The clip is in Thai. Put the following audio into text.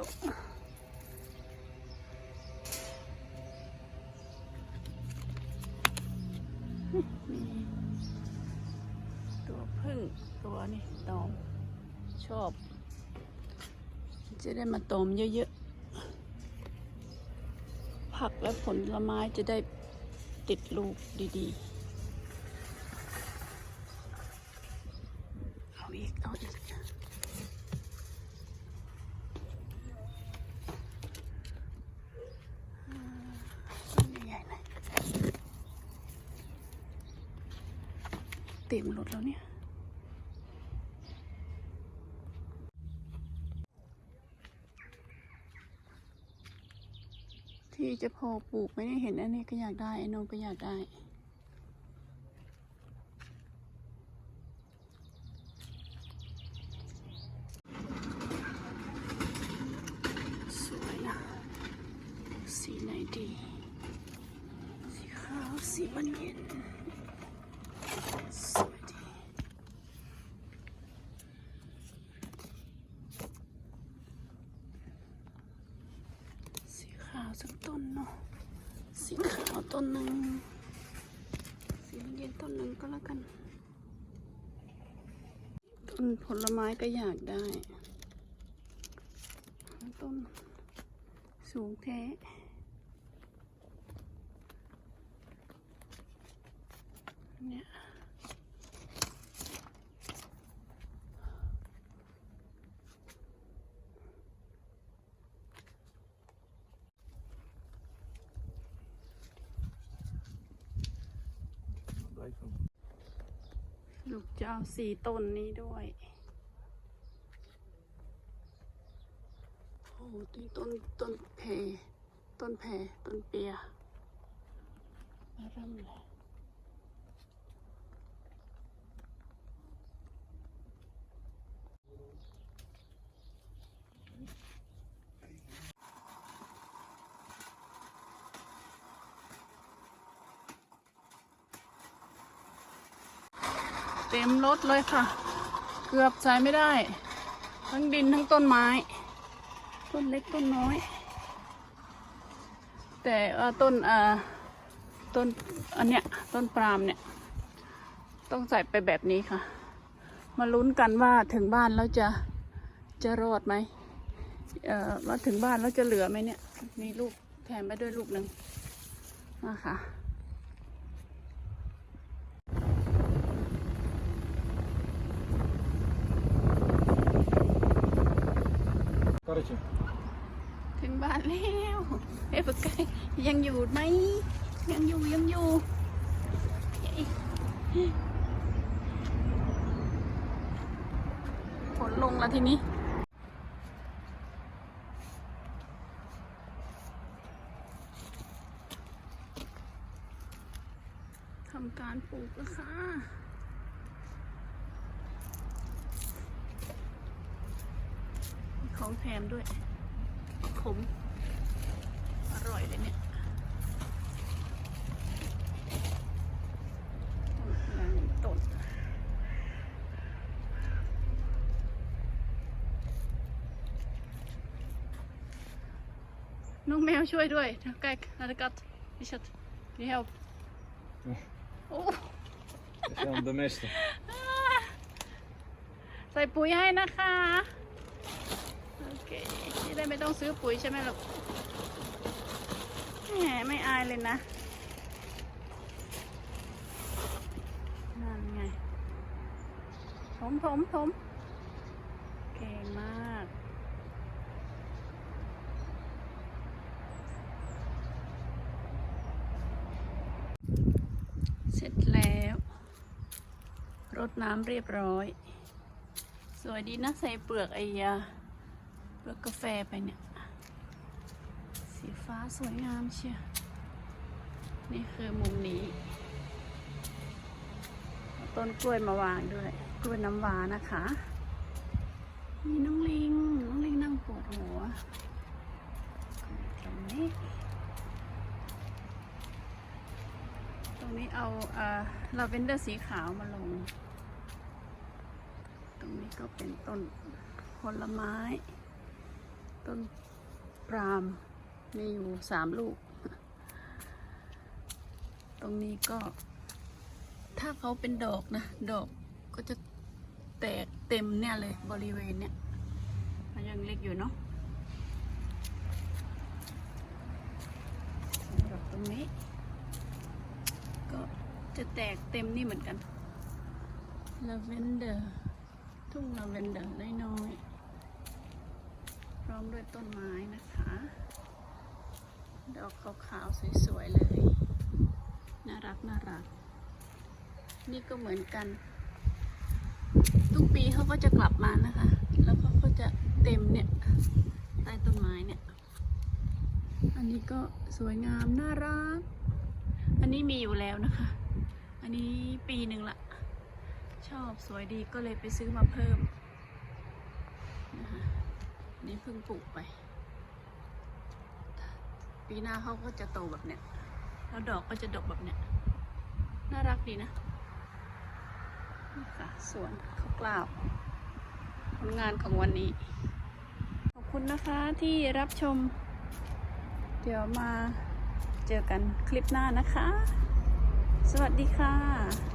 วนี่ตัวพึ่งตัวนี่ตอมชอบ จะได้มาตอมเยอะๆ ผักและผลไม้จะได้ติดลูกดีๆ เอาอีก เอาอีก ต้นใหญ่ๆหน่อย เต็มรถแล้วเนี่ย ที่จะพอปลูกไม่ได้เห็นอันนี้ก็อยากได้ไอ้นนก็อยากได้สวยนะสีไหนดีสีขาวสีมันเย็น สวยดี สีขาวสักต้นเนาะสีขาวต้นหนึ่งสีมันเย็นต้นหนึ่งก็แล้วกัน ต้นผลไม้ก็อยากได้ ต้นสูงแท้เนี่ย ลูกจะเอาสีต้นนี้ด้วยโอ้ต้นต้นต้นเพต้นแพต้นเปียมาเริ่มเลย เต็มรถเลยค่ะ เกือบใช้ไม่ได้ ทั้งดินทั้งต้นไม้ ต้นเล็กต้นน้อย แต่เอ่อต้นอ่อต้นอันเนี้ยต้นปาล์มเนี่ย ต้องใส่ไปแบบนี้ค่ะ มาลุ้นกันว่าถึงบ้านแล้วจะจะรอดไหมเอ่อว่าถึงบ้านแล้วจะเหลือไหมเนี่ย มีลูกแถมไปด้วยลูกหนึ่งมาค่ะ Короче, ถึงบ้านแล้วเอ้ยปากไก่ยังอยู่ไหม ยังอยู่ยังอยู่เย้ฝนลงแล้วทีนี้ ทำการปลูกแล้วค่ะ ของแถมด้วย ขม อร่อยเลยเนี่ยต้นหนึ่งต้นน้องแมวช่วยด้วยใกล้นาฬิกาดิฉันนี่ help โอ้ det är det mesta. ใส่ปุ๋ยให้นะคะโอ เคที่ได้ไม่ต้องซื้อปุ๋ยใช่ไหมลูกแหมไม่อายเลยนะ นั่นไง ถมถมถมเก่งมาก เสร็จแล้วรดน้ำเรียบร้อย สวยดีนะใส่เปลือกไอ้ยา เปลือกกาแฟไปเนี่ย สีฟ้าสวยงามเชียวนี่คือมุมนี้ ต้นกล้วยมาวางด้วย กล้วยน้ำว้านะคะ มีน้องลิง น้องลิงนั่งปวดหัวตรงนี้ ตรงนี้เอาเอ่อลาเวนเดอร์สีขาวมาลง ตรงนี้ก็เป็นต้นผลไม้ ต้นปามมีอยู่สามลูก ตรงนี้ก็ ถ้าเขาเป็นดอกนะ ดอกก็จะแตกเต็มเนี่ยเลยบริเวณเนี่ย มันยังเล็กอยู่เนาะสำหรับตรงนี้ ก็จะแตกเต็มนี่เหมือนกันลาเวนเดอร์ทุ่งลาเวนเดอร์น้อยๆ ร้อมด้วยต้นไม้นะคะ ดอกขาวๆสวยๆเลย น่ารักน่ารัก นี่ก็เหมือนกัน ทุกปีเขาก็จะกลับมานะคะ แล้วเขาก็จะเต็มเนี่ยใต้ต้นไม้เนี่ย อันนี้ก็สวยงามน่ารัก อันนี้มีอยู่แล้วนะคะ อันนี้ปีหนึ่งละ ชอบสวยดีก็เลยไปซื้อมาเพิ่มนะคะ นี่เพิ่งปลูกไป ปีหน้าเขาก็จะโตแบบเนี้ย แล้วดอกก็จะดกแบบเนี้ย น่ารักดีนะนี่ค่ะสวนข้าวกล้าวผลงานของวันนี้ ขอบคุณนะคะที่รับชม เดี๋ยวมาเจอกันคลิปหน้านะคะ สวัสดีค่ะ